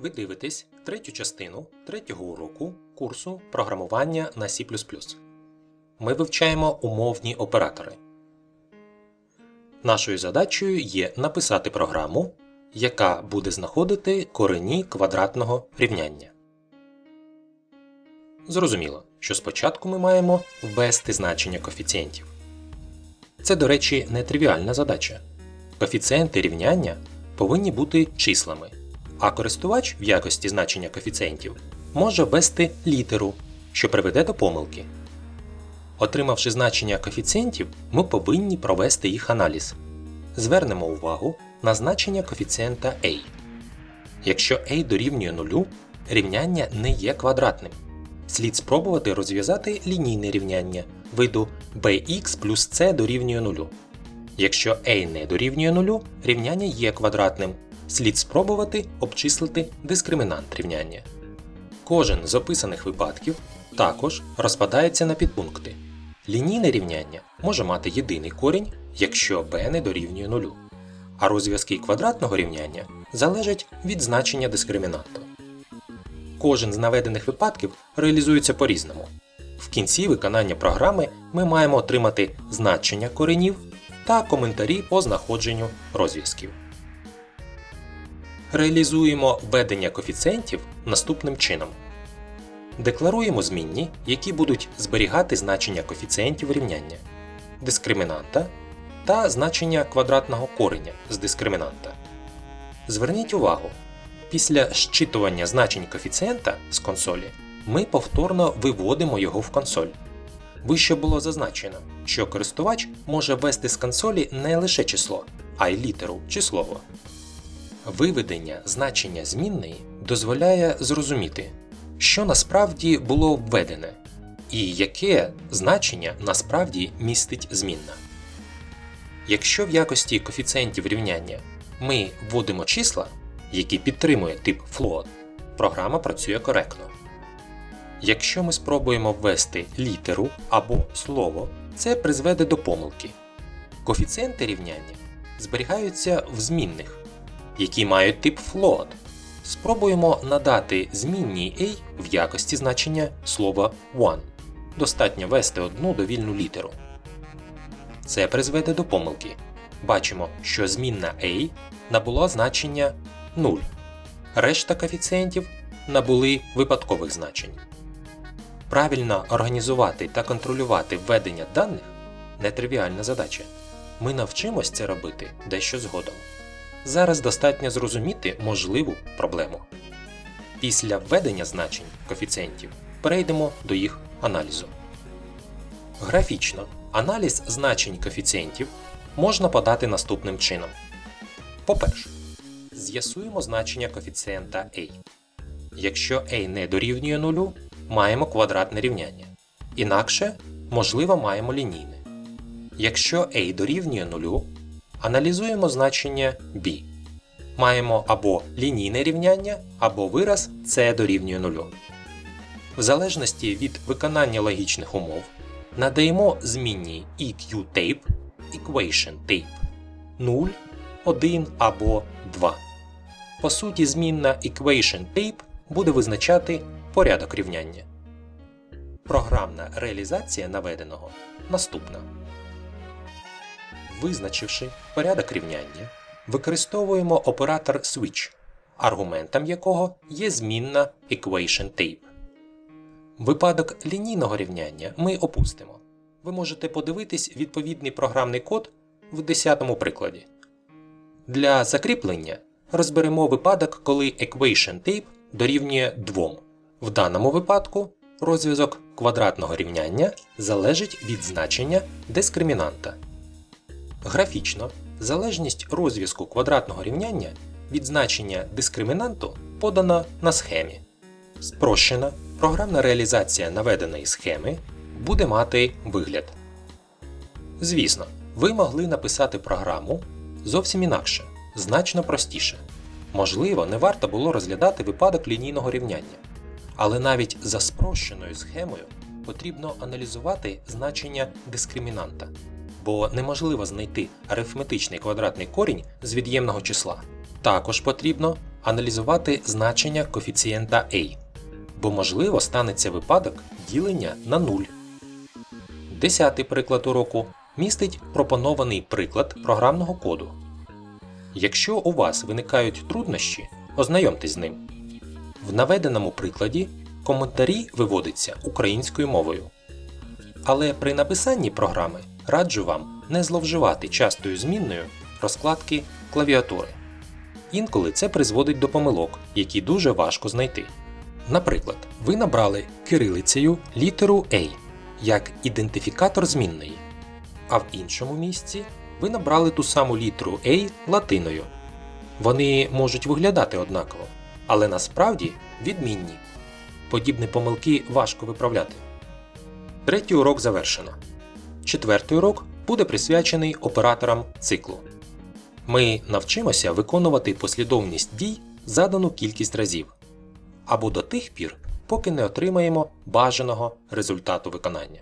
Ви дивитесь третю частину третього уроку курсу програмування на C. Ми вивчаємо умовні оператори. Нашою задачею є написати програму, яка буде знаходити корені квадратного рівняння. Зрозуміло, що спочатку ми маємо ввести значення коефіцієнтів. Це, до речі, не тривіальна задача. Коефіцієнти рівняння повинні бути числами, а користувач в якості значення коефіцієнтів може ввести літеру, що приведе до помилки. Отримавши значення коефіцієнтів, ми повинні провести їх аналіз. Звернемо увагу на значення коефіцієнта a. Якщо a дорівнює 0, рівняння не є квадратним. Слід спробувати розв'язати лінійне рівняння виду bx плюс c дорівнює 0. Якщо a не дорівнює 0, рівняння є квадратним. Слід спробувати обчислити дискримінант рівняння. Кожен з описаних випадків також розпадається на підпункти. Лінійне рівняння може мати єдиний корінь, якщо b не дорівнює 0, а розв'язки квадратного рівняння залежать від значення дискримінанту. Кожен з наведених випадків реалізується по-різному. В кінці виконання програми ми маємо отримати значення коренів та коментарі по знаходженню розв'язків. Реалізуємо введення коефіцієнтів наступним чином. Декларуємо змінні, які будуть зберігати значення коефіцієнтів рівняння, дискримінанта та значення квадратного кореня з дискримінанта. Зверніть увагу, після щитування значень коефіцієнта з консолі ми повторно виводимо його в консоль. Вище було зазначено, що користувач може ввести з консолі не лише число, а й літеру чи слово. Виведення значення змінної дозволяє зрозуміти, що насправді було введене, і яке значення насправді містить змінна. Якщо в якості коефіцієнтів рівняння ми вводимо числа, які підтримує тип float, програма працює коректно. Якщо ми спробуємо ввести літеру або слово, це призведе до помилки. Коефіцієнти рівняння зберігаються в змінних, які мають тип float. Спробуємо надати змінній a в якості значення слова one. Достатньо ввести одну довільну літеру. Це призведе до помилки. Бачимо, що змінна a набула значення 0. Решта коефіцієнтів набули випадкових значень. Правильно організувати та контролювати введення даних нетривіальна задача. Ми навчимось це робити дещо згодом. Зараз достатньо зрозуміти можливу проблему. Після введення значень коефіцієнтів перейдемо до їх аналізу. Графічно аналіз значень коефіцієнтів можна подати наступним чином. По-перше, з'ясуємо значення коефіцієнта a. Якщо a не дорівнює 0, маємо квадратне рівняння. Інакше, можливо, маємо лінійне. Якщо a дорівнює 0, аналізуємо значення b. Маємо або лінійне рівняння, або вираз c дорівнює 0. В залежності від виконання логічних умов надаємо змінній EQ-tape equation tape 0, 1 або 2. По суті, змінна equation буде визначати порядок рівняння. Програмна реалізація наведеного наступна. Визначивши порядок рівняння, використовуємо оператор switch, аргументом якого є змінна equation tape. Випадок лінійного рівняння ми опустимо. Ви можете подивитись відповідний програмний код в 10 прикладі. Для закріплення розберемо випадок, коли equation tape дорівнює 2. В даному випадку розв'язок квадратного рівняння залежить від значення дискримінанта. Графічно залежність розв'язку квадратного рівняння від значення дискримінанту подана на схемі. Спрощена програмна реалізація наведеної схеми буде мати вигляд. Звісно, ви могли написати програму зовсім інакше, значно простіше. Можливо, не варто було розглядати випадок лінійного рівняння. Але навіть за спрощеною схемою потрібно аналізувати значення дискримінанта, бо неможливо знайти арифметичний квадратний корінь з від'ємного числа. Також потрібно аналізувати значення коефіцієнта A, бо можливо станеться випадок ділення на 0. Десятий приклад уроку містить пропонований приклад програмного коду. Якщо у вас виникають труднощі, ознайомтесь з ним. В наведеному прикладі коментарі виводяться українською мовою. Але при написанні програми раджу вам не зловживати частою змінною розкладки клавіатури. Інколи це призводить до помилок, які дуже важко знайти. Наприклад, ви набрали кирилицею літеру A як ідентифікатор змінної, а в іншому місці ви набрали ту саму літеру A латиною. Вони можуть виглядати однаково, але насправді відмінні. Подібні помилки важко виправляти. Третій урок завершено. Четвертий урок буде присвячений операторам циклу. Ми навчимося виконувати послідовність дій задану кількість разів або до тих пір, поки не отримаємо бажаного результату виконання.